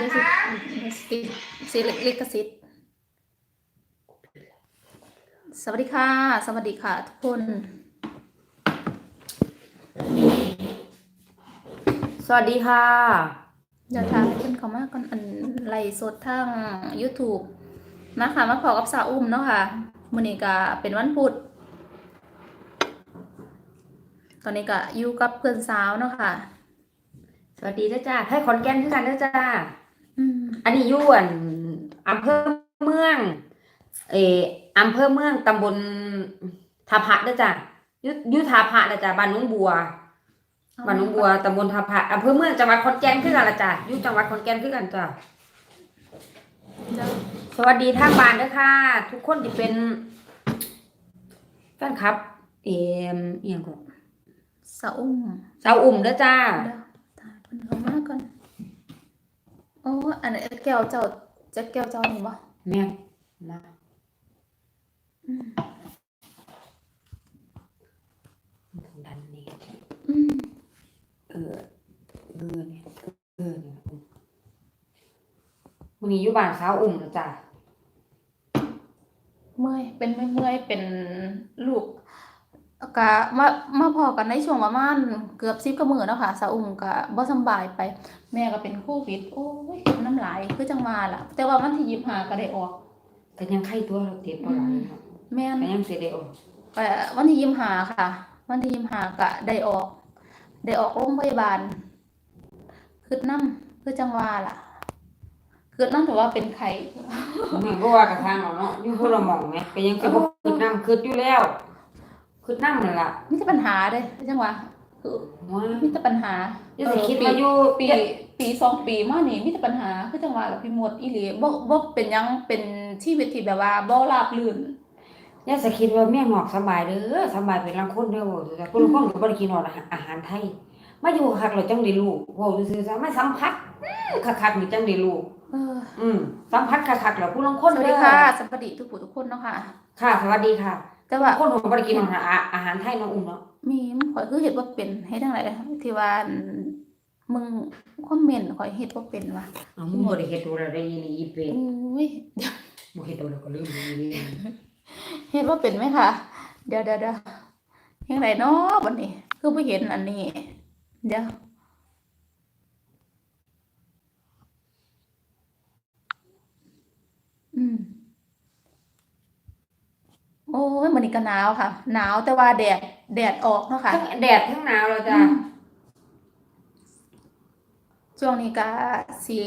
ดี๋ยวสิเดี๋ยวสิสิลิขสิทธิ์สวัสดีค่ะ สวัสดีค่ะทุกคน สวัสดีค่ะ เดี๋ยวทางขึ้นเขามาก่อนอันไล่สดทาง YouTube มาค่ะมาพอกับสาวอุ้มเนาะค่ะมื้อนี้ก็เป็นวันพุธตอนนี้ก็อยู่กับเพื่อนสาวเนาะค่ะ สวัสดีเด้อจ้าให้ขอนแก่นคือกันเด้อจ้า อืมอันนี้อยู่อันอำเภอเมือง เอออำเภอเมืองตำบลทาพะเด้อจ้าอยู่อยู่ทาพะเด้อจ้าบ้านหน้องบัวบ้านหน้องบัวตำบลทาพะอำเภอเมืองจังหวัดขอนแก่นคือกันละจ้าอยู่จังหวัดขอนแก่นคือกันจ้าเดี๋ยวสวัสดีทางบ้านเด้อค่ะ ทุกคนที่เป็นแฟนคลับ เอ็มเอียงก่อนสาวอุ้มสาวอุ่มเด้อจ้าเดี๋ยวถ่ายเพิ่นเขามาก่อน โอ้อันนี้แก้วเจ้าจะแก้วเจ้านี่บ่แม่มาอืมทางด้านนี้อืมเออเออเนี่ยเออเนี่ยวันนี้อยู่บ้านสาวอุ่มแล้วจ้ะเมื่อยเป็นไม่เมื่อยเป็นลูก กะมามาพอกันในช่วงประมาณเกือบ10กว่ามื้อเนาะค่ะสาวอุ้มก็บ่สำบายไป แม่ก็เป็นโควิด โอ้ยน้ำลายคือจังว่าล่ะ แต่ว่าวันที่25ก็ได้ออกก็ยังไข้ตัวเราติดบ่หลายครับแม่นก็ยังสิได้ออกก็วันที่ยี่สิบห้าค่ะ วันที่ยี่สิบห้าก็ได้ออก ได้ออกโรงพยาบาลคืดน้ำคือจังหวาล่ะคืดน้ำแต่ว่าเป็นไข้แม่นบ่ว่ากระทางเอาเนาะอยู่คนละหม่องแหมก็ยังสิบ่คิดน้ำคิดอยู่แล้ว คิดน้ำนั่นล่ะมีแต่ปัญหาเด้คือจังหวะคือว่ามีแต่ปัญหาจะสิเออคิดปีว่าอยู่ปีปีสองปีมานี่มีแต่ปัญหาคือจังหวะล่ะพี่หมดอีหลีบ่บ่เป็นหยังเป็นชีวิตที่แบบว่าบ่ราบรื่น อย่าสิคิดว่าแม่งอกสบายเด้อสบายเป็นลางคนเด้อเว้าซื่อๆคนละคนก็บ่ได้กินฮอดอาหารไทย มาอยู่คักแล้วจังได้รู้เว้าซื่อๆซะมาสัมผัสอื้อคักๆนี่จังได้รู้เอออืมสัมผัสคักๆแล้วผู้ลางคสนวัสเด้ดีอค่ะสวัสดีทุกผู้ทุกคนเนาะค่ะ ค่ะ สวัสดีค่ะ แต่ว่าคนของบริกินอาหารอาหารไทยเน้องอุ้มเนาะมีมันข่อยคือเฮ็ดบ่เป็นเฮ็ดจังได๋ที่ว่าอั่นมึงคอมเมนต์ข่อยเฮ็ดบ่เป็นว่ะเอามึงบ่ได้เฮ็ดตัวอะไรนี่อีเป็ดอุ้ยบ่เฮ็ดตัวแล้วก็ลืมเลยเฮ็ดบ่เป็นไหมคะเดี๋ยวเดี๋ยวเดี๋ยวยังไงเนาะบัดนี้ คือบ่เห็นอันนี้ เดี๋ยว โอ้ยมื้อนี้ก็หนาวค่ะ หนาวแต่ว่าแดดแดดออกเนาะค่ะ ทั้งแดดทั้งหนาวแล้วจ้ะช่วงนี้ก็สิ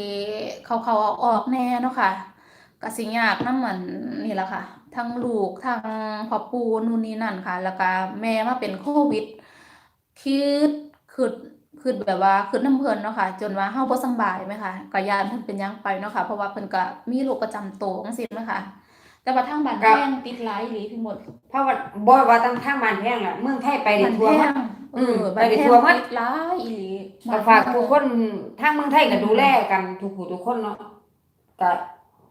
เขาเขาๆออกๆแน่เนาะค่ะก็สิยากนำมันนี่แหละค่ะ ทั้งลูกทั้งพ่อปู่นู่นนี่นั่นค่ะ แล้วก็แม่มาเป็นโควิดคิดคือคือแบบว่าคือน้ำเพิ่นเนาะค่ะ จนว่าเฮาบ่สำบายไหมคะก็ย้านเพิ่นเป็นหยังไปเนาะค่ะ เพราะว่าเพิ่นก็มีโรคประจำตัวจังซี่ไหมคะ แต่ว่าทางบ้านแพงติดหลายอีหลีพี่หมดเพราะว่าบ่ว่าตั้งทางบ้านแพงล่ะเมืองไทยไปได้บ้านทั่วแพหมดงเออมบ้านไปได้แพทั่วงหมด ติดหลายอีหลีก็ฝากทุกคนทางเมืองไทยก็ดูแลกันทุกผู้ทุกคนเนาะก็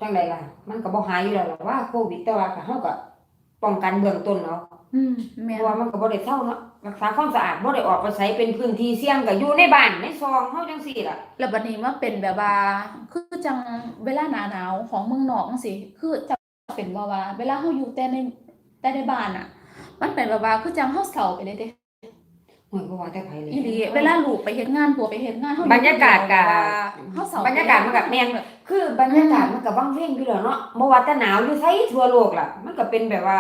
จังไดล่ะ มันก็บ่หายอยู่แล้วล่ะว่าโควิดแต่ว่าก็เฮาก็ป้องกันเบื้องต้นเนาะอืมแม่เพนราะว่ามันก็บ่ได้เท่าเนาะรักษาความสะอาดบ่ได้ออกไปไสเป็นพื้นที่เสี่ยงก็อยู่ในบ้านในซองเฮาจังซี่ล่ะ แล้วบัดนี้มาเป็นแบบว่าคือจังเวลาหนาหนาวของเมืองนอกจังซี่คือจะ เป็นว่าว่าเวลาเฮาอยู่แต่ในแต่ในบ้านน่ะ มันเป็นแบบว่าคือจังเฮาเฒ่าไปเลยเด้โอ้ยบ่ว่าแต่ไผเลย อีหลีเวลาลูกไปเฮ็ดงานผัวไปเฮ็ดงานเฮาบรรยากาศกะ เฮาเฒ่าบรรยากาศมันก็แม่นคือบรรยากาศมันก็วังเวงอยู่แล้วเนาะบ่ว่าแต่หนาวอยู่ไสทั่วโลกล่ะ มันก็เป็นแบบว่า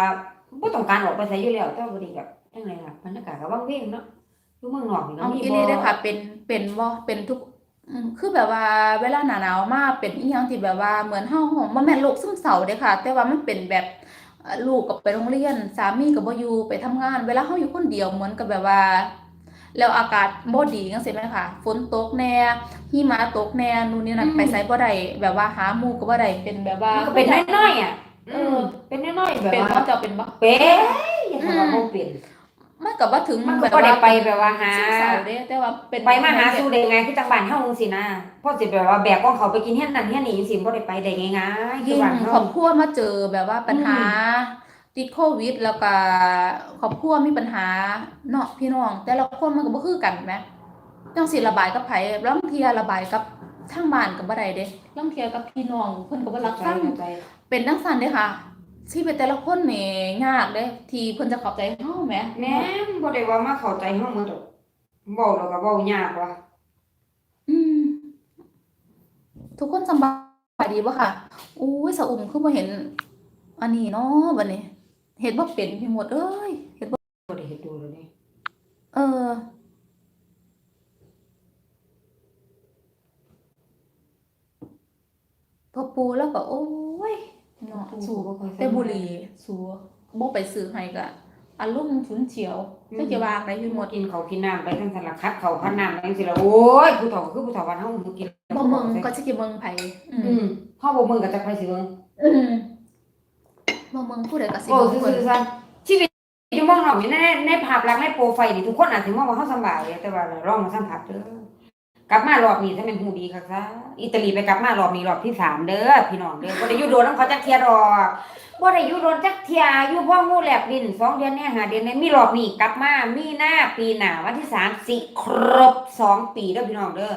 บ่ต้องการออกไปไสอยู่แล้วแต่ว่าบ่ดีแบบจังไดล่ะบรรยากาศก็วังเวงเนาะอยู่เมืองนอกนี่ก็เอามีอีบ่หลีเด้อค่ะ เป็นเป็นบ่เป็นทุก อืมคือแบบว่าเวลาหนาหนาวมาเป็นอีหยังที่แบบว่าเหมือนเฮาบ่แม่นโรคซึมเศร้าเด้อค่ะ แต่ว่ามันเป็นแบบเอ่อลูกก็ไปโรงเรียน สามีก็บ่อยู่ไปทำงาน เวลาเฮาอยู่คนเดียวเหมือนกับแบบว่า แล้วอากาศบ่ดีจังซี่แม่นค่ะ ฝนตกแน่หิมะตกแน่นู่นนี่นั่นไปไสบ่ได้แบบว่าหาหมู่ก็บ่ได้เป็นแบบว่ามันก็เป็นน้อยๆอะเออือมเป็นน้อยๆแบบเป็นว่าบ่เจ้าเป็นบ่ เป็นอย่าถามว่าบ่เป็น มันก็บ่ถึงมันแบก็บบ่ได้ว่าไปแบบว่าหาซึมเศร้าเด้แต่ว่าเป็นไปมาหาสู่ได้ไงคือจังบ้านเฮาจังซี่นะพอสิแบบว่าแบกของเขาไปกินเฮียนนั่นเฮียนนี่จังซี่บ่ได้ไปได้ง่ายๆคืยิ่องบ้านคเฮารอบครัวมาเจอแบบว่าปัญหา ติดโควิด แล้วก็ครอบครัวมีปัญหาเนาะพี่น้อง แต่ละคนมันก็บ่คือกันแหมจังสิระบายกับไผบางเทียระบายกับทางบ้านก็บ่ได้เด้ลางเที่ยกับพี่น้องเพิ่นก็บ่รับฟังเข้าใจเป็นจังซั่นเด้ค่ะ ชีวิตแต่ละคนนี่ยากเด้ที่เพิ่นจะเข้าใจเฮาแหมแม่นบ่ได้ว่ามาเข้าใจเฮาหมดดอกเว้าแล้วก็เว้ายากว่ะอืม ทุกคนสำบายดีบ่ค่ะอุ้ยสะอุ่มคือบ่เห็น อันนี้เนาะบัดนี้เฮ็ดบ่เป็นพี่หมดเอ้ยเฮ็ดบ่บ่ได้เฮ็ดดูแล้วนี่เออพอปูแล้วก็โอ้ยเนาะ สู้บ่ค่อยแต่บุหรี่สู้บ่ไปซื้อให้ก็อารมณ์ฉุนเฉียวจักจะว่าไดพี่หมดกินข้าวกินน้ำไปทั้งสารคัดข้าวคัดน้ำไปจังซี่ล่ะโอ้ยผู้เฒ่าก็คือผู้เฒ่าบ้านเฮาบ่กินบ่เมืองก็สิกิเมืองไผอือืมมเฮาบ่เมืองก็จักไปสิเบิ่งอืมบ่เมืองผู้ใดก็สิโอ้เมืองซื่เพิ่นอๆซั่นชีวิตอยู่เมืองนอกนี่ในในภาพลักษณ์ในโปรไฟล์นี่ทุกคนอาจสิมองว่าเฮาสำบายแต่ว่าลองมาสัมผัสเด้อ กลับมารอบนี้ถ้าแม่นฮู้ดีคักซะอิตาลีไปกลับมารอบนี้รอบที่สามเด้อพี่น้องเด้อบ่ได้อยู่โดนนำเขาจักเทียดอกบ่ได้อยู่โดนจักเทียอยู่พ่องูแลบดินสองเดือนเนี่ยหาเดือนเนี่ยมีรอบนี้กลับมามีหน้าปีหน้าวันที่สามสิครบสองปีเด้อพี่น้องเด้อ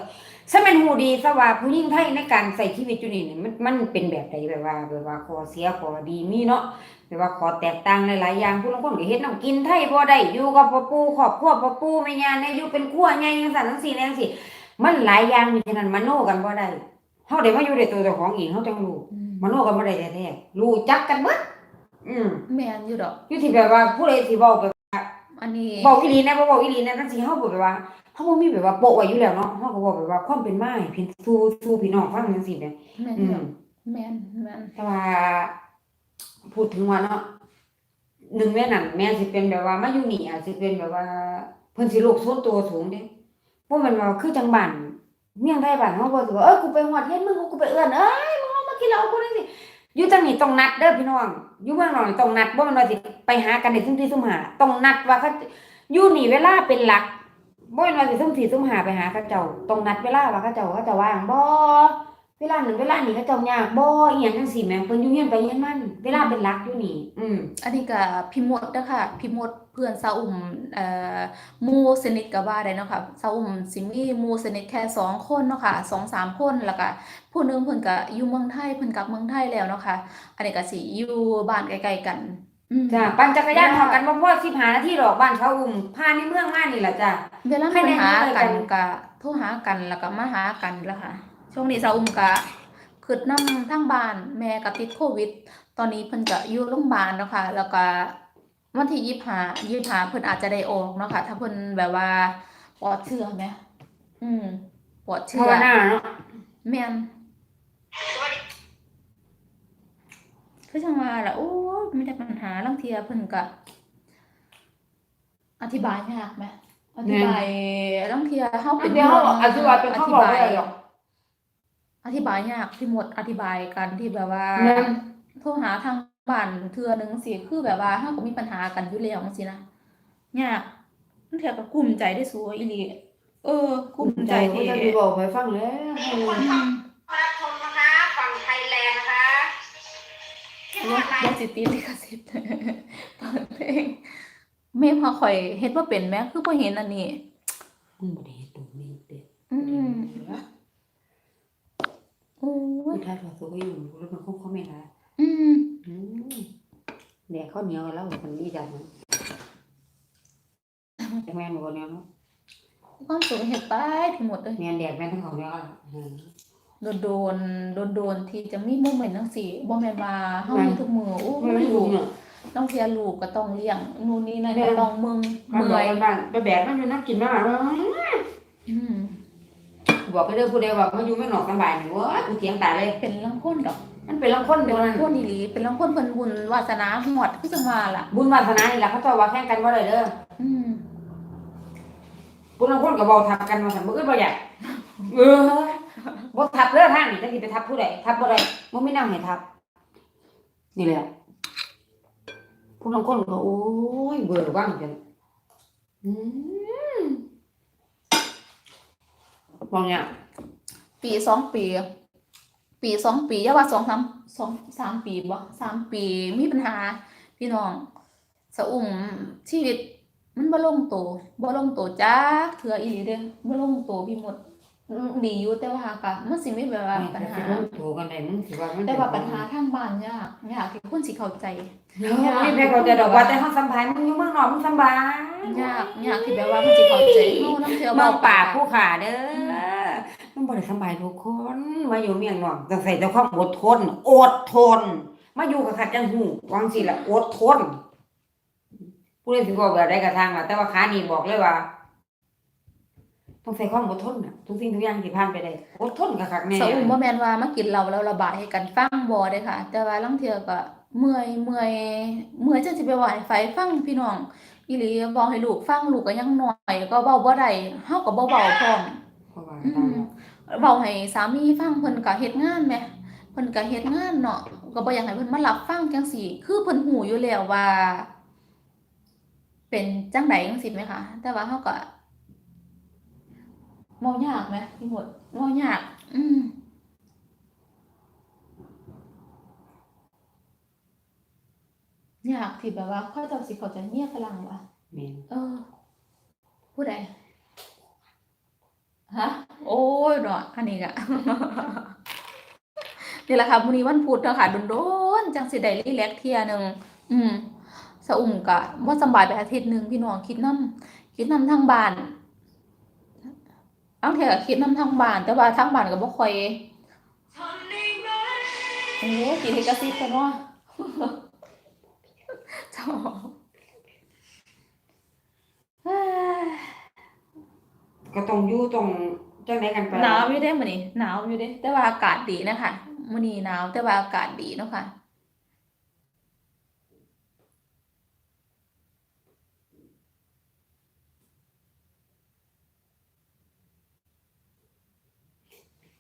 ถ้าแมันหูดีซะว่าผู้หญิงไทยในการใส่ชีวิตอยู่นี่มันมันเป็นแบบใดแบบว่าแบบว่าขอเสียขอดีมีเนาะแบบว่าขอแตกต่างหลายๆอย่างผู้ลางคนก็เฮ็ดน้ำกินไทยบ่ได้อยู่กับพ่อปู่ครอบครัวพ่อปู่แม่ย่าเนี่ยอยู่เป็นครัวใหญ่จังซั่นจังซี่จังซี่ มันหลายอย่างมีฉะนั้นมโนกันบ่ได้เฮาได้มาอยู่ในตัวเจ้าของเองเฮาจังรู้อืมมโนกันบ่ได้แท้ๆรู้จักกันเบิดอืมแม่นอยู่ดอกอยู่ที่แบบว่าผู้ใดสิเว้าแบบอันนี้เว้าอีหลีนะบ่เว้าอีหลีนะจังซี่เฮาบ่แบบว่าเฮาบ่มีแบบว่าโปะไว้อยู่แล้วเนาะเฮาก็เว้าแบบว่าความเป็นมาให้พี่สู่สู่พี่น้องฟังจังซี่แหมแม่นอือยู่ดมอกแม่นแม่นแต่ว่าพูดถึงว่าเนาะหนึ่งแม่นั่นแม่สิเป็นแบบว่ามาอยู่นี่อาจสิเป็นแบบว่าเพิ่นสิโลกส่วนตัวสูงเด้ บ่แม่นว่าคือจังบันเมียงไทยบันเขาบอกว่าเอ้ยกูไปหอดเฮ็ดมึงกูไปเอื้อนเอ้ยมึงมากินเหล้ากูได้สิอยู่จังนี้ต้องนัดเด้อพี่น้องอยู่เมืองนอกนี่ต้องนัดบ่ามันว่าสิไปหากันได้ซุ่มที่ซุ่มหาต้องนัดว่าเขาอยู่นี่เวลาเป็นหลักบ่แม่นว่าสิซุ่มที่ซุ่มหาไปหาเขาเจ้าต้องนัดเวลาว่าเขาเจ้าเขาจะว่างบ่ เวลาหนึ่งเวลานี้เขาเจ้ายากบ่อีหยังจังซี่แหม่เพิ่นอยู่เฮียนไปเฮียนมัน เวลาเป็นหลักอยู่นี่ อืมอันนี้ก็พี่มดเด้อค่ะพี่มดเพื่อนสาวอุ่มเอ่อหมู่สนิทก็ว่าได้เนาะค่ะสาวอุ่มสิมีหมู่สนิทแค่สองคนเนาะค่ะสองสามคนแล้วก็ผู้หนึงเพิ่นก็อยู่เมืองไทยเพิ่นกลับเมืองไทยแล้วเนาะค่ะอันนี้ก็สิอยู่บ้านใกล้ๆกัน อืมจ้ะปั่นจักรยานเท่ากันบ่พอ15นาทีดอกบ้านเขาอุ้มผ่านในเมืองมานี่ล่ะจ้ะ เวลาใครมีแนะปัญหานำเลยกักันนก็โทรหากันแล้วก็มาหากันแล้วค่ะ ช่วงนี้สาวอุ่มก็คิดนำทางบ้านแม่ก็ติดโควิด ตอนนี้เพิ่นก็อยู่โรงพยาบาลเนาะค่ะแล้วก็วันที่ยี่ห้ายี่ห้าเพิ่นอาจจะได้ออกเนาะค่ะ ถ้าเพิ่นแบบว่าปลอดเชื้อไหมอืมปลอดเชื้ภาอวนาเนาะแม่นคือจังว่าล่ะโอ้ยไม่ได้ปัญหาลางเทียเพิ่นก็อธิบายยากไหมอธิบายลางเทียเฮาเป็นเดี๋ยวห่วงอธิบายเป็นเขาบอกบ่ได้หรอก อธิบายยากพี่หมดอธิบายกันที่แบบว่าแม่นโทรหาทางบ้านเทื่อหนึงสิคือแบบว่าเฮาก็มีปัญหากันอยู่แล้วจังซี่นะยากมันเทียก็กลุ้มใจได้สูอีหลีเออกลุ้มใจเขาที่จะไปบอกให้ฟังแล้วอืมรับชมนะคะฝั่งไทยแลนด์นะคะเรียกเรียกสิติดลิขสิทธิ์เปิดเพลงแม่พอข่อยเฮ็ดบ่เป็นแหมคือบ่เห็นอันนี้อืมบ่ได้เฮ็ดตรงนี้เด้อืม โอ้ผู้ยทายถอดตัวก็อยู่แล้วมันคงคอมเมนต์นะอืมอืมแดกข้าวเหนียวแล้วมันดีจังแต่แม่นบ่เนี่ยเนาะความสุขเฮ็ดไปทั้งหมดเลยแม่นแดกแม่นทั้งข้าวเหนียวแล้วอืมโดนโดนโดนโดนๆที่จะมีโมเมนต์จังซี่บ่แม่นว่าเฮาแม่นมีทุกมื้อโอ้มันไม่ยถูลูกกเนี่ยต้องเสียลูกก็ต้องเลี้ยงนู่นนี่นั่นแม่ก็ต้องมึงมันเมื่บออกยกันบ้างไปแบกมันอยู่นักกินมากอืม บอกไปเด้อผู้ใดว่ามาอยู่ไม่หนอกสบายนี่เว้ยกูเถียงตายเลย เป็นลังคนดอกมันเป็นลำคนเป็เดีนยวลันั้งนคนอีหลีเป็นลังคนเพิ่นบุญวาสนาหอดคือจังว่าล่ะ บุญวาสนานี่ล่ะเขาเจ้าว่าแข่งกันบ่ได้เด้ออืมบุญลำคนก็บ่ทับกันมาสั่นบ่อื่นบ่อยากเออบ่ทับเด้อทางนี่จักสิไปทับผู้ใดทับบ่ได้บ่มีแนวให้ทับ นี่แหละผู้ลำคนก็โอ้ยเบื่อว่างจังอืม บอกเนี้ย ปีสองปี ปีสองปีเยาว่าสองสามสองสามปีบ่สามปีมีปัญหา พี่น้องสะอุ่มชีวิต มันบ่ลงตัวบ่ลงตัวจ้าเถื่ออีหลีเด้อบ่ลงตัวพี่หมด ดีอยู่แต่ว่าก็มันสิมีแบบว่าปัญหามันถูกกันได้มึงสิว่ามันแต่ว่าปัญหาทางบ้านยากยากที่คนสิเข้าใจยากนี่แม่เขาใจะดอกว่าแต่เฮาสำบายมึงอยู่เมืองนอกมึงสำบายยากยากที่แบบว่ามันสิเข้าใจเฮานำเทื่อเมืเว้าองป่าผู้ขาเด้อมันบ่ได้สำบายทุกคนมาอยู่เมืองนอกต้องใส่แต่ความอดทนอดทน มาอยู่กับขัดจังหูวางสิล่ะอดทนผู้เล่นสิบอกแบบใดก็ทางล่ะแต่ว่าขานี่บอกเลยว่า ต้องใส่ความอดทนน่ะทุกสิ่งทุกอย่างที่ผ่านไปได้อดทนกับคักแน่สาวอุ้มบ่แม่นว่ามากินเหล้าแล้วระบายให้กันฟังบ่เด้ค่ะ แต่ว่าลางเทื่อก็เมื่อยเมื่อยเมื่อยจังสิไปเว้าให้ไฟฟังพี่น้องอีหลีเว้าให้ลูกฟังลูกก็ยังน้อย ก็เว้าบ่ได้เฮาก็บ่เว้าพร้อมเพราะว่าอืตามมเว้าให้สามีฟังเพิ่นก็เฮ็ดงานแหมเพิ่นก็เฮ็ดงานเนาะก็บ่อยากให้เพิ่นมารับฟังจังซี่คือเพิ่นฮู้อยู่แล้วว่า เป็นจังไดจังซี่แหมคะแต่ว่าเฮาก็ เว้ายากแหมพี่หมดเว้ายาก อืมยากที่แบบว่าเขาเจ้าสิเข้าใจเมียฝรั่งว่ะแม่นเออผู้ใดฮะโอ้ยเนาะอันนี้กะนี่แหละค่ะมื้อนี้วันพุธเนาะค่ะโดนๆจังสิได้รีแลกซ์เที่ยหนึงอืมสะอุ่มกะบ่สำบายไปอาทิตย์หนึงพี่น้องคิดนำคิดนำทางบ้าน บางเทื่อก็คิดนำทางบ้าน แต่ว่าทางบ้านก็บ่ค่อยโอ้ยกินลิขสิทธิ์กันเนาะชอบเอ้ยก็ต้องอยู่ต้องจังไดกันไปหนาวอยู่เด้มื้อนี้หนาวอยู่เด้แต่ว่าอากาศดีนะคะมื้อนี้หนาวแต่ว่าอากาศดีเนาะค่ะ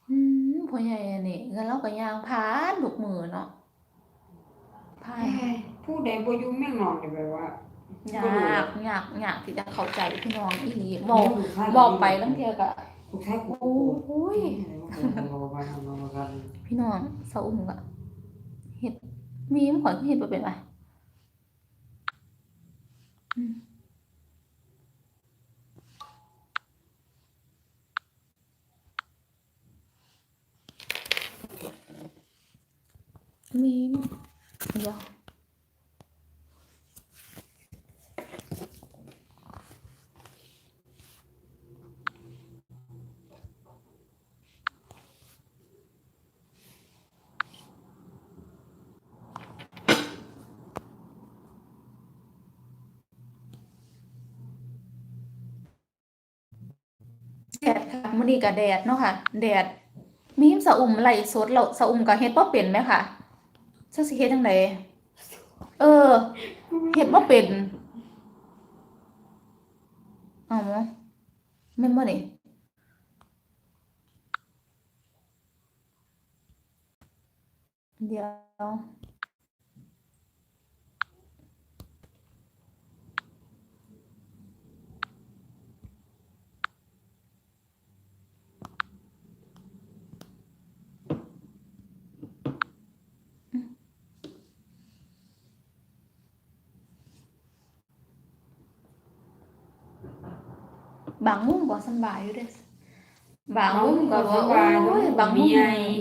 อืม พ่อใหญ่อันนี้เงินเราก็ย่างพานทุกมื้อเนาะพานเอ้ยผู้ใดบ่อยู่เมืองนอกนี่แบบว่ายากยากยากที่จะเข้าใจพี่น้องอีหลีบอกบอกไปลางเที่ยก็ลูกชายกูโอ้ยบ่ว่าบ่ว่ากันพี่น้องสาวอุ้มก็เฮ็ดมีมข่อยคือเฮ็ดบ่เป็นว่ะอืม มีมเดี๋ยวแดดค่ะมื้อนี้ก็แดดเนาะค่ะ แดดมีมสาอุ้มไหลสดแล้วสาอุ้มก็เฮ็ดบ่เป็นไหมค่ะ สักสิเฮ็ดจังไดเออเฮ็ดบ่เป็นเอาบ่แม่นบ่นี่เดี๋ยว บางมุมก็สำบายอยู่เด้บางมุมก็ว่าโอ้ยบางมุม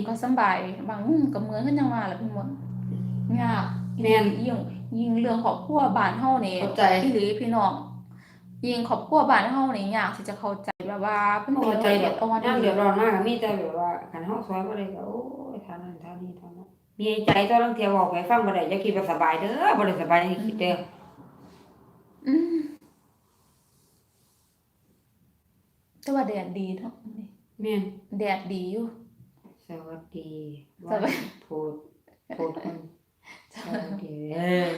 ก็สำบายบางมุมก็เหมือนกันจังว่าล่ะพี่มดยากแม่นยิ่งยิ่งเรื่องครอบครัวบ้านเฮานี่เข้าใจอีหลีพี่น้องยิ่งครอบครัวบ้านเฮานี่ยากที่จะเข้าใจแบบว่าเป็นบ่เรื่เข้าองใจละดเอีอยกดอ่อนน้ำเดือดร้อนมากมีแต่แบบว่าคันเฮาซอยบ่ได้ก็โอ้ยทานนั้นทานนี้ทานนั้นมีใจตอนลังเที่ยวบอกไปฟังบ่ได้อย่าคิดว่าสบายเด้อบ่ได้สบายให้คิดเด้ออื แต่ว่าแดดดีเนาะนี่แม่นแดดดีอยู่ สวัสดีสวัสดีพูดพูดคนสวัสดีเออ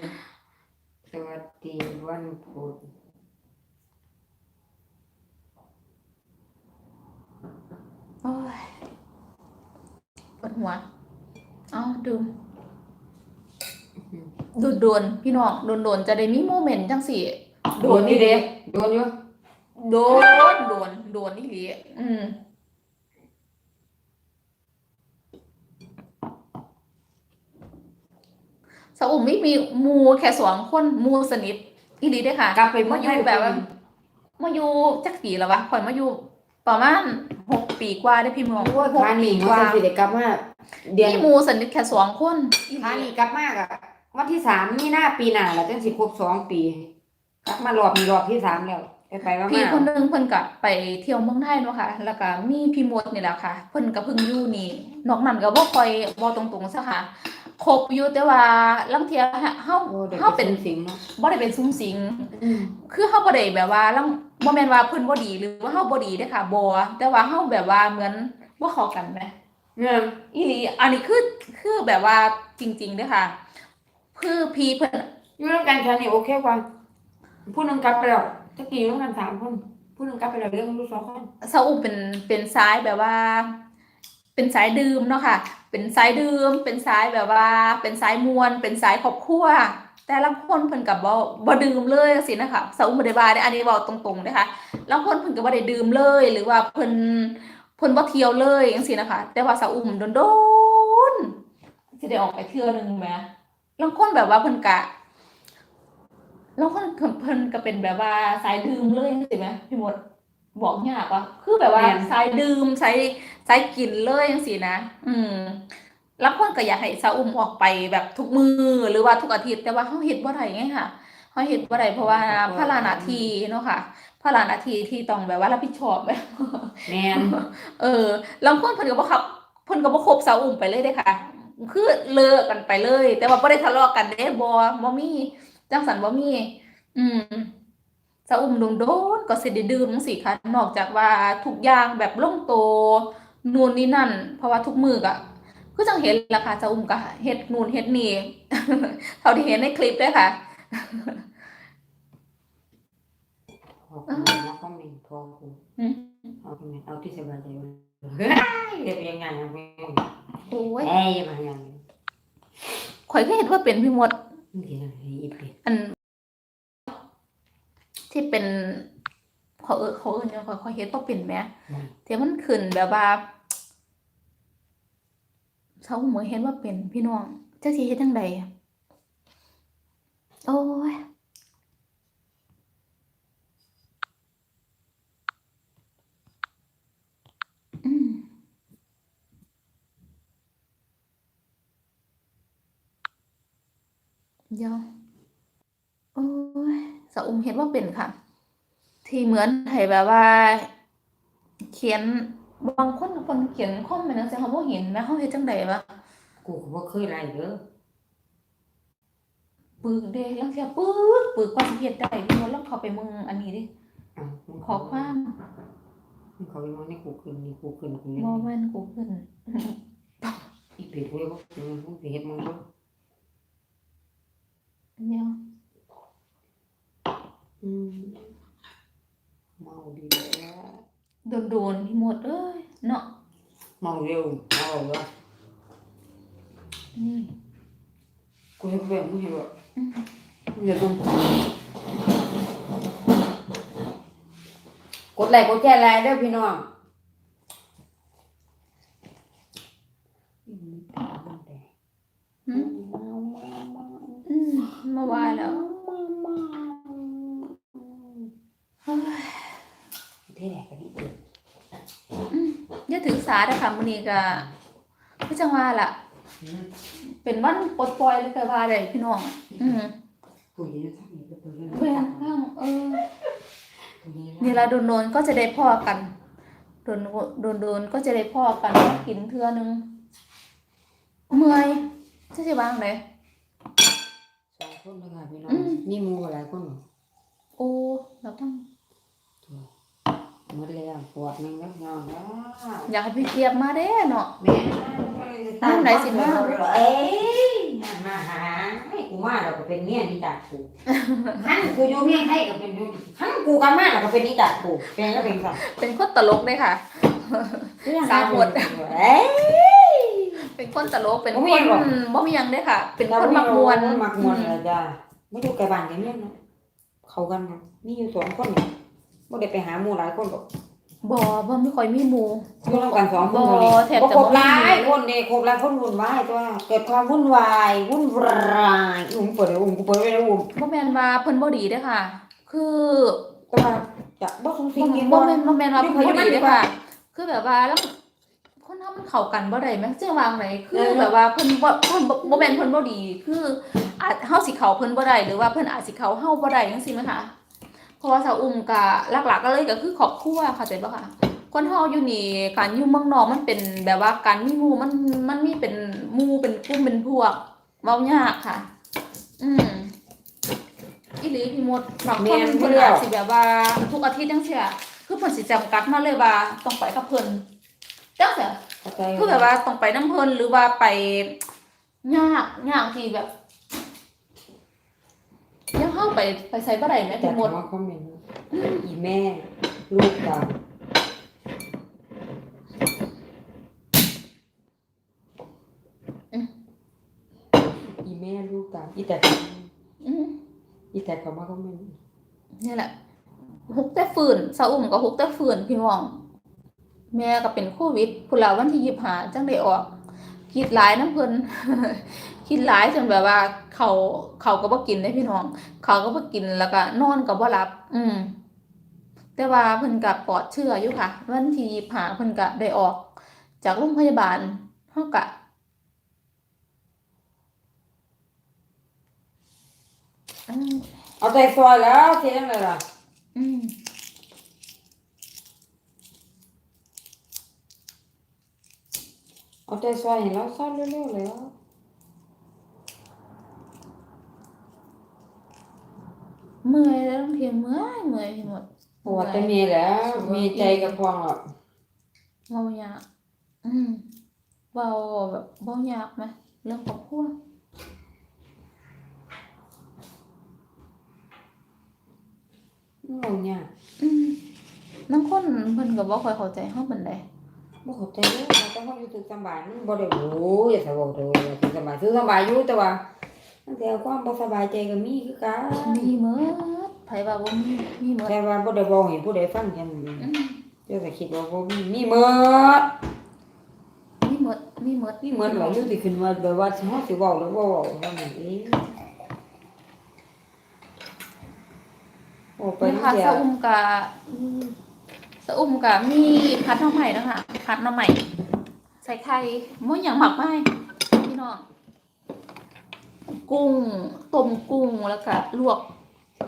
สวัสดีวันพุธโอ้ยปวดหัว เอาดื่มโดนๆพี่น้องโดนๆจะได้มีโมเมนต์จังสี่โดนนี่เด้โดนอยู่ โดนโดนโดนนี่หลีอืมสาวอุ่มไม่มีหมูแค่สองคนหมูสนิทอีหลีเด้อค่ะกลับไปเมืองไทยมาอยู่แบบว่ามาอยู่จักปีแล้ววะข่อยมาอยู่ประมาณหกปีกว่าได้พี่หมอโอ้ยหกพาปีนี่กเขาว่าจะสิได้กลับมาเดือนมีหมูสนิทแค่สองคนพานี่กลับมากอะวันที่สามมีหน้าปีหน้าแล้วจังสิครบสองปี กลับมารอบนี้รอบที่สามแล้ว ไปไปมาพี่มาคนหนึงเพิ่นก็ไปเที่ยวเมืองไทยเนาะค่ะ แล้วก็มีพี่มดนี่แหละค่ะ เพิ่นก็เพิ่งอยู่นี่นอกนั้นก็บ่ค่อยบ่ตรงๆซะค่ะคบอยู่แต่ว่าลางเที่ยเฮาโอ้เด็กเฮาเป็นสิงเนาะบ่ได้เป็นซุ่มสิงอืมคือเฮาบ่ได้แบบว่าลังบ่แม่นว่าเพิ่นบ่ดีหรือว่าเฮาบ่ดีเด้อค่ะบ่แต่ว่าเฮาแบบว่าเหมือนบ่เข้ากันแหมเนี่ยอีหลีอันนี้คือคือแบบว่าจริงๆเด้อค่ะ คือพี่เพิ่นอยู่ร่วมกันแค่นี้โอเคกว่าผู้หนึงกลับไปแล้ว ตะกี้อยู่ร่วมกันสามคนผู้หนึงกลับไปแล้วเรื่องลูกสองคนซาอุเป็นเป็นสายแบบว่า เป็นสายดื่มเนาะค่ะ เป็นสายดื่ม เป็นสายแบบว่า เป็นสายมวลเป็นสายครอบครัวแต่ละคนเพิ่นก็บ่บ่ดื่มเลยจังซี่นะคะซาอุบ่ได้ว่าเด้อันนี้เว้าตรงๆเด้อค่ะลางคนเพิ่นก็บ่ได้ดื่มเลย หรือว่าเพิ่นเพิ่นบ่เที่ยวเลยจังซี่นะคะ แต่ว่าซาอุมโดนๆสิได้ออกไปเที่ยวนึงแหมลางคนแบบว่าเพิ่นกะ ลางคนเพิ่นก็เป็นแบบว่าสายดื่มเลยจังซี่แหมพี่มดบอกยากว่ะคือแบบว่าแม่นสายดื่มสายสายกินเลยจังซี่นะ อืมแล้วคนก็อยากให้ซาอุมออกไปแบบทุกมือหรือว่าทุกอาทิตย์แต่ว่าเฮาเฮ็ดบ่ได้ไงค่ะเฮาเฮ็ดบ่ได้เพราะว่าภาระหน้าที่เนาะค่ะภาระหน้าที่ที่ต้องแบบว่ารับผิดชอบแบบแม่นเออแล้วคนเพิ่นก็บ่ขับเพิ่นก็บ่คบซาอุมไปเลยเด้ค่ะ คือเลิกกันไปเลย แต่ว่าบ่ได้ทะเลาะกันเด้บ่บ่มี จังสันบ่มี อืมซาอุมโดนโดนก็สิได้ดื่มจังซี่ค่ะนอกจากว่าทุกอย่างแบบลงโตวนู่นนี่นั่น เพราะว่าทุกมื้อก็คือจังเห็นล่ะค่ะซาอุมก็เฮ็ดนู่นเฮ็ดนี่เท่าที่เห็นในคลิปเด้อค่ะขอบคุณนะคอมเมนต์ขอบคุณอืมเอาคอมเมนต์เอาที่สบายใจไว้เรียบเรียงงานนะเว้ยโอ้ยเอ้ยมาอย่างข่อยก็เห็นว่าเป็นพี่มด นี่คืออะไรอีกเลยอันที่เป็นเขาเออเขาเอิ้นจังเขาเขาเฮ็ดบ่เป็นแหมแต่มันขึ้นแบบว่าเขาเหมือนเห็นว่าเป็นพี่น้องจักสิเฮ็ดจังใดโอ้ย เดี๋ยวโอ้ยสะอุมเฮ็ดว่าเป็นค่ะ ที่เหมือนให้แบบว่า เขียนบางคนคนเขียนคอมเมนต์จังซี่เขาบ่เห็นแม่เขาเฮ็ดจังไดวะกูก็บ่เคยไล่เด้อปึกเด้ลางเที่ยปึกปึกกว่าสิเฮ็ดได้พี่ว่าลองเข้าไปมึงอันนี้ดิอ้าวมึงขอความมึงเขาไปมองในกูขึ้นนี่กูขึ้นกูเล่นบ่แม่นกูขึ้นอีเป็ดกูเลยบ่ขึ้นมึงสิเฮ็ดมึงบ่ เดี๋ยว อืม เมาดีแล้วโดนๆพี่หมดเอ้ยเนาะเมาเร็วเมาเร็วนี่กูเฮ็ดแบบมึงเห็นบ่อืมเดี๋ยวต้องกดไลค์กดแชร์ไลน์เด้อพี่น้องอืมหืมอืมมาว่าแล้ว เฮ้ยเท่แหละกันนี่เองอย่าถือสาเด้อค่ะมื้อนี้ก็คือจังว่าล่ะ เป็นวันปลดปล่อยเลยก็ว่าได้พี่น้อง อืมกูยืนทำนี่ก็ตัวเรื่องแม่นข้างเออนี่ละโดนๆก็จะได้พ่อกันโดนโดนโดนๆก็จะได้พ่อกันกินเทื่อนึงเมื่อยจะสิวางไหนสองคนนะคะพี่น้องอืมนี่หมูหลายคนเหรอโอ้เราต้อง หมดแล้วปวดมันก็นอนแล้วอยากให้พี่เจี๊ยบมาเด้เนาะแม่น้ำไหนสิมาเอ้ยมาหาให้กูมาเราก็เป็นเมียนี่จากกูหันกูอยู่เมียให้ก็เป็นอยู่หันกูกันมาเราก็เป็นนี่จากกูเป็นก็เป็นสัตว์เป็นคนตลกเลยค่ะสามหมดเอ้ยเป็นคนตลกเป็นบ่คมีหยันงหรอบ่มีหยังเด้อค่ะ เป็นคนมักมวนมักมวนอะไรจ้าไม่อยู่ไกลบ้านกันเนี่ยเนาะเขากันเนาะมีอยู่สองคนเนี่ย บ่ได้ไปหาหมู่หลายคนหรอกบ่บ่ไม่ค่อยมีหมู่อยู่นำกันสองคนบ่เท่านี้แทบบ่จะครบบ่หลายมีคนเด้ครบหลายคนวุ่นวายตัวเกิดความวุ่นวายวุ่นวายอุ้มเปิดเลยอุ้มกูเปิดไว้แล้วอุ้มบ่แม่นว่าเพิ่นบ่ดีเด้อค่ะ คือแต่ว่าจะบ่สงสิบ่งกินบ่แม่นบ่แม่นว่าเพิ่นบ่ดีเด้อค่ะ คือแบบว่าแล้วคนเฮามันเข้ากันบ่ได้แม่จังว่าจั่งไหนคือแบบว่าเพิ่นบ่เพิ่นบ่บ่แม่นเพิ่นบ่ดี คืออาจเฮาสิเข้าเพิ่นบ่ได้หรือว่าเพิ่นอาจสิเข้าเฮาบ่ได้จังซี่แม่คะ เพราะว่าสาวอุ้มก็หลักๆก็เลยก็คือครอบครัวเข้าใจบ่คะคนเฮาอยู่นี่การอยู่เมืองนอกมันเป็นแบบว่าการมีหมู่มันมันมีเป็นหมู่เป็นกลุ่มเป็นพวกเว้ายากค่ะ อืมอีหลีพี่มดบางคนเพิ่นอาจสิแบบว่า ทุกอาทิตย์จังซี่อะคือเพิ่นสิจำกัดมาเลยว่าต้องไปกับเพิ่นจังซี่เข้าใจคือแบบว่าต้องไปน้ำเพิ่นหรือว่าไปยากยากที่แบบ ยังเข้าไปไปใส่บ่ได้แม่แต่พี่มดว่าคอมเมนต์อีแม่ ลูกตามอีแม่ลูกตามอีแต่อืมอีแต่เขามาคอมเมนต์นี่แหละฮุกแต่ฝืนสาวอุ่มก็ฮุกแต่ฝืนพี่น้อง แม่ก็เป็นโควิดพุ่นละวันที่ยี่ห้าจังได้ออก คิดหลายน้ำเพิ่นคิดหลายจนแบบว่า เขาเขาก็บ่กินได้พี่น้อง เขาก็บ่กินแล้วก็นอนก็บ่หลับ อืม แต่ว่าเพิ่นก็ปลอดเชื้ออยู่ค่ะ วันที่ยี่ห้าเพิ่นก็ได้ออก จากโรงพยาบาลเฮาก็อืมเอาใจซอยแล้วเสียงอะไรล่ะ อืม เอาใจซอยเห็นแล้วซ่อนเร็วๆแล้วเมื่อยแล้วต้องเพียงเมื่อยเมื่อยไปหมดปวดแต่มีแล้ว มีใจกับพองหรอกเบายากอืมเบาแบบเบายากไหมเรื่องครอบครัวเราเนี่ยอืมนังคนเพิ่นก็บ่ค่อยเข้าใจเฮาปานใด บ่เข้าใจเลยเราต้องอยู่ถึงสบายมันบ่ได้โอ้ยอย่าสบายเลยถึงสบายถึงสบายอยู่แต่ว่าตั้งแต่ความบ่สบายใจก็มีคือกันมีหมดไผว่าบ่มีมีหมดแต่ว่าบ่ได้บอกให้ผู้ใดฟังกันอืมเจ้าก็คิดว่าบ่มีมีหมดมีหมดมีหมดมีหมดหลายอยู่ที่ขึ้นมาแบบว่าสิเฮาสิเว้าหรือบ่เว้าเท่านั้นเองโอ้ไปเป็นนี่ผัดเสียสะอุ่มกะสะอุ่มกะมีผัดหน่อใหม่นะคะผัดหน่อใหม่ใส่ไข่หม้อหยังหมักไม้พี่น้องกุ้งต้มกุ้งแล้วก็ลวก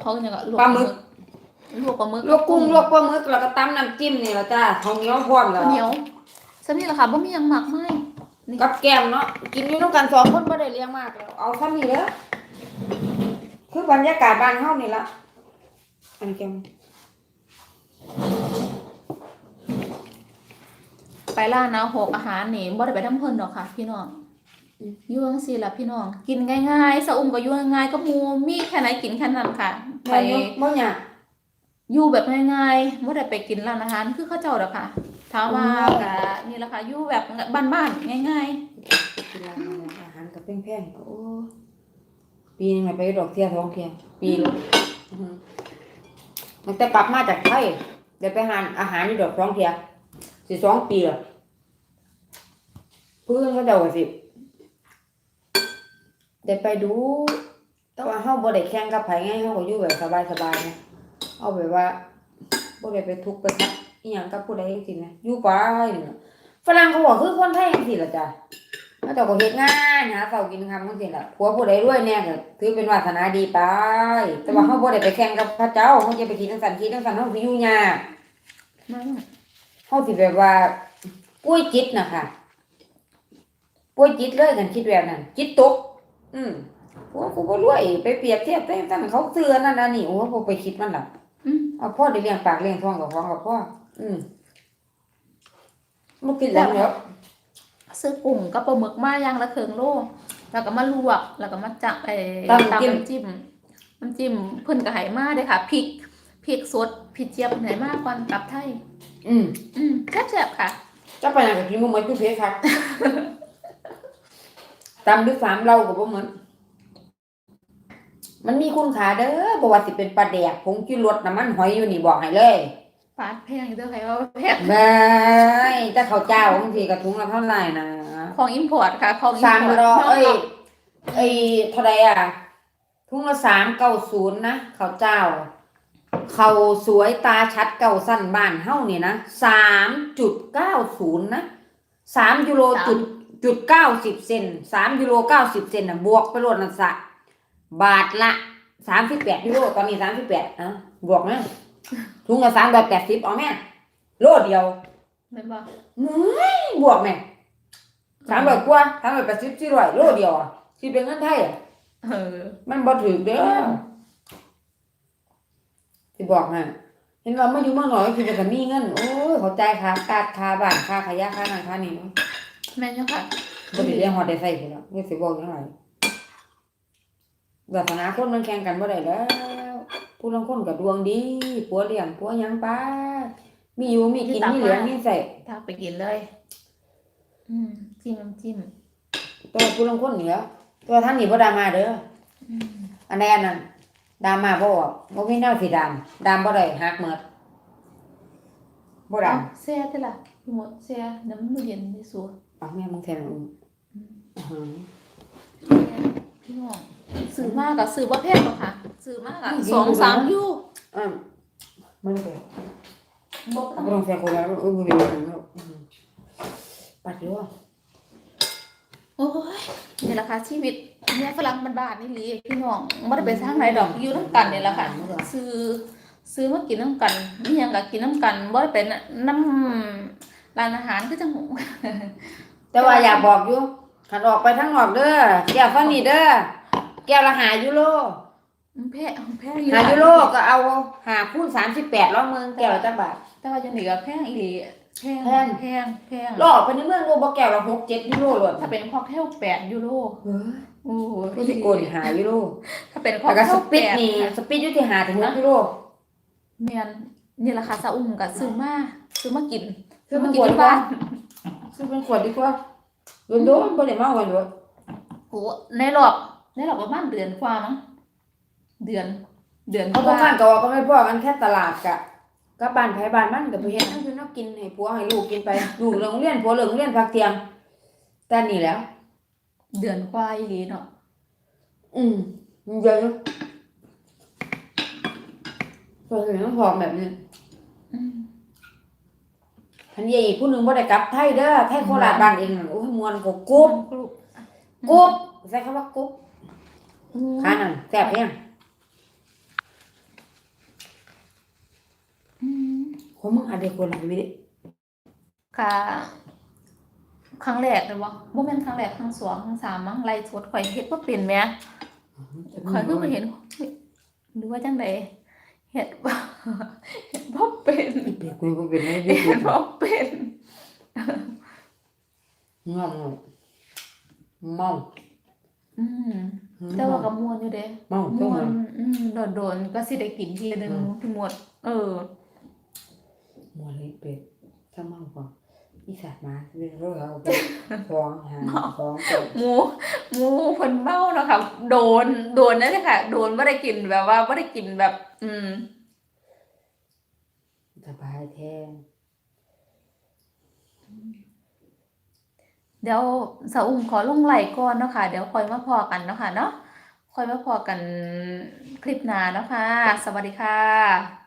เขาเนี่ยก็ลวกลวกปลาหมึกลวกกุ้งลวกปลาหมึกแล้วก็ตำน้ำจิ้มนี่ล่ะจ้าข้าวเหนียวพร้อมแล้วข้าวเหนียวสนี่แหละค่ะบ่มีหยังหมักไม้นี่กับแก้มเนาะกินอยู่ด้วยกันสองคนบ่ได้เลี้ยงมากแล้วเอาซ้ำนี่เด้อคือบรรยากาศบ้านเฮานี่ละอันแก้ม ไปร้านนะหกอาหารนี่บ่ได้ไปทำเพิ่นดอกค่ะ พี่น้องอยู่จังซี่ล่ะพี่น้อง กินง่ายๆสะอุ่มก็อยู่ง่ายๆก็หมู่มีแค่ไหนกินแค่นั้นค่ะ ไปไปบ่หยังอยู่แบบง่ายๆไม่ได้ไปกินร้านอาหารคือเข้าเจ้าดอกค่ะถามว่าอืมก็นี่แหละค่ะอยู่แบบบ้านๆง่ายกินร้านอาหารก็แพงๆก็โอ้ปีนึงน่ะไปดอกเที่ยสองเที่ยปีละอือฮึตั้งแต่กลับมาจากไทยได้ไปหาอาหารนี่ดอกสองเที่ยสิสองปีและ เพื่อนเขาเดาว่าสิได้ไปดูแต่ว่าเฮาบ่ได้แข่งกับไผไงเฮาก็อยู่แบบสบายๆนะเอาแบบว่าบ่ได้ไปทุกข์ไปทักอีหยังกับผู้ใดจังซี่นะอยู่ไปนี่ฝรั่งเขาบอกคือคนไทยจังซี่ล่ะจ้ะแล้วเจ้าก็เฮ็ดงานหาเช้ากินคำจังซี่ล่ะผัวผู้ใดรวยแน่ก็ถือเป็นวาสนาดีไป แต่ว่าเฮาบ่ได้ไปแข่งกับพระเจ้าเฮาจะไปคิดจังซั่นคิดจังซั่นเฮาสิอยู่ยากเฮาสิแบบว่าป่วยจิตน่ะค่ะ ป่วยจิตเลยกันคิดแบบนั้นจิตตก อืมโอ้กูบ่รวยไปเปรียบเทียบแต่ซั่นเขาเตือนนั่นน่ะนี่โอ้บ่ไปคิดมันล่ะอืมเอาพ่อได้เลี้ยงปากเลี้ยงท้องกับของกับพ่ออืมบ่คิดแล้วแล้วซื้อกุ้งกับปลาหมึกมาอย่างละครึ่งโลแล้วก็มาลวก แล้วก็มาจับไอ้ตำน้ำจิ้มน้ำจิ้มเพิ่นก็ให้มาเด้อค่ะพริกพริกสดพริกเจี๊ยบให้มาก่อนกลับไทย อืม อืมแซ่บๆค่ะจะไปหยังก็กินบ่หมดคือเพชรครั บตำด้วยสามเราก็บ่เหมือน มันมีคุณค่าเด้อบ่ว่าสิเป็นปลาแดกผงชูรสน้ำมันหอยอยู่นี่บอกให้เลยปาดแพงอยู่เด้อใครว่าแพงแม่แต่ข้าวเจ้าบางทีก็ถุงละเท่าไหร่นะของอิมพอร์ตค่ะของอิมสามพอร์ตร้อยเอ้ยเอ้ยเท่าไรอะถุงละสามเก้าศูนย์นะข้าวเจ้า เขาสวยตาชัดเก่าสั้นบ้านเฮานี่นะสามจุดเก้าศูนย์นะสามยูโรจุด จุดเก้าสิบเซนสามยูโรเก้าสิบเซนน่ะบวกไปโลดนันสะบาทละสามสิบแปดยูโรตอนนี้สามสิบแปดอะบวกนะถุงละสามร้อยแปดสิบเอาแม่โลเดียวแม่นบ่เฮ้ยบวกแม่สามร้อยกว่าสามร้อยแปดสิบสี่ร้อยโลเดียวอะที่เป็นเงินไทยอะเออ มันบ่ถึงเด้อที่บอกน่ะเห็นว่ามาอยู่เมืองนอกก็คือจะมีเงินโอ้ยเขาจ่ายค่ากาดค่าบ้านค่าขยะค่านั่นค่านี่ แม่นอยู่ค่ะบ่ได้เรียกฮอดได้ใส่พุ่นแล้วนี่สิบอกจังไดวาสนาคนมันแข่งกันบ่ได้แล้วผู้ลางคนก็ดวงดีผัวเลี้ยงผัวหยังไปมีอยู่มีกินมีเหลือมีใส่ทักไปกินเลย อืมจิ้มน้ำจิ้มตัวผู้ลางคนเหล้วตัวท่านนี่บ่ดราม่าเด้ออืมอันใดอันนั้นดราม่าบ่ออกบ่มีแนวสิดามดามบ่ได้หักหมดบ่ดามเอาแซ่ละพี่หมดแซ่น้ำมันเย็นที่สุด เอาแม่มึงแทนอืมอื้อหือพี่น้องซื้อมากกับซื้อบ่แพงหรอกค่ะซื้อมากกับอืมสองสามดียูอืมมันเป็นบ่เอาไปลองแซงคนแล้วเออบ่เป็นหยังหรอกอื้อหือปัดอยู่อะโอ้ยนี่แหละค่ะชีวิตเนี่ยฝรั่งบ้านๆนี่หลีพี่น้องบ่ได้ไปทางไหนดอกอยู่นํกันนี่แหละค่ะซื้อซื้อมากินน้ำกันนี่ยังก็กินน้ำกันบ่ได้เป็นน้ำร้านอาหารก็จังหง แต่ว่าอยากบอกอยู่คันออกไปทางนอกเด้อแก้วฟังนี่เด้อแก้วละหายูโรแพ้แพ้อยู่หายูโรก็เอาหาคูณ38ล้อเมืองแก้วละจักบาทแต่ว่าจังได๋ก็แพงอีหลีแพงแพงแพงแพงลอกไปในเมืองโลบ่แก้วละ6 7ยูโรโลดถ้าเป็นค็อกเทล8ยูโรเฮ้ยโอ้โหก็สิโกนหายูโรถ้าเป็นค็อแล้วกก็เทสลปิด8นี่สปิดอยู่ที่หาถึง6ยูโรแม่นนี่ล่ะค่ะซาอุ้มก็ซื้อมาซื้อมากินซื้ซื้ออมามากิกินนที่ที่บ้าบ้านน ซื้อเป็นขวดดีกว่าโดนๆบ่ได้เมากันอยู่โอ้ในรอบในรอบประมาณเดือนกว่ามั้งเดือน เดือนกเอาพวกว่าข้างก็ว่าก็ไม่พอกันแค่ตลาดกะก็บ้านไผบ้านมันก็ไปเฮ็ดให้คือเนาะกินให้ผัวให้ลูกกินไปลูกเลิกโรงเรียนผัวเลิกโรงเรียนพักเที่ยงแต่นี่แหล้ว เดือนกว่าอีหลีเนาะอืมมันเยอะอยู่ตัวเห็นมันพร้อมแบบนี้อืม ทันยายอีกผู้หนึงบ่ได้กลับไทยเด้อไทยโคราชบ้านเองน่ะโอ้ยม่วนก็กุ๊บกรุบกุ๊บใช้คำว่ากุ๊บอืมขานั่นแซ่บยังอืมของมึงอันเดียวคนละวิดิค่ะครั้งแรกเลยบ่บ่แม่นครั้งแรกครั้งสองครั้งสามมั้งไล่สดข่อยเฮ็ดบ่เป็นแหมข่อยเพิ่งไปเห็นเฮ้ยหรือว่าจังไดเฮ็ดบ่เฮ็ดบ่เป็น เด็กกูก็เป็นในยูทูเฮ็บดบ่เป็นงอมเมาอืมแต่ว่าก็ม่วนอยู่เด้เมาม่เจ้าวนมันอืมโดนๆก็สิได้กินทีนึงพี่หมด เออมัวเลยเป็ดถ้าเมาก่อนอีสัตว์มาเรื่องเราเอาไปฟ้องหาฟ้องไปหมูหมูเพิ่นเมาเนาะค่ะโดนโดนนั่นแหละค่ะ โดนบ่ได้กินแบบว่าบ่ได้กินแบบ อืม สบายแท้เดี๋ยวสาวอุ้มขอลงไลน์ก่อนเนาะค่ะ เดี๋ยวค่อยมาพอกันเนาะค่ะเนาะค่อยมาพอกันคลิปหน้าเนาะค่ะ สวัสดีค่ะ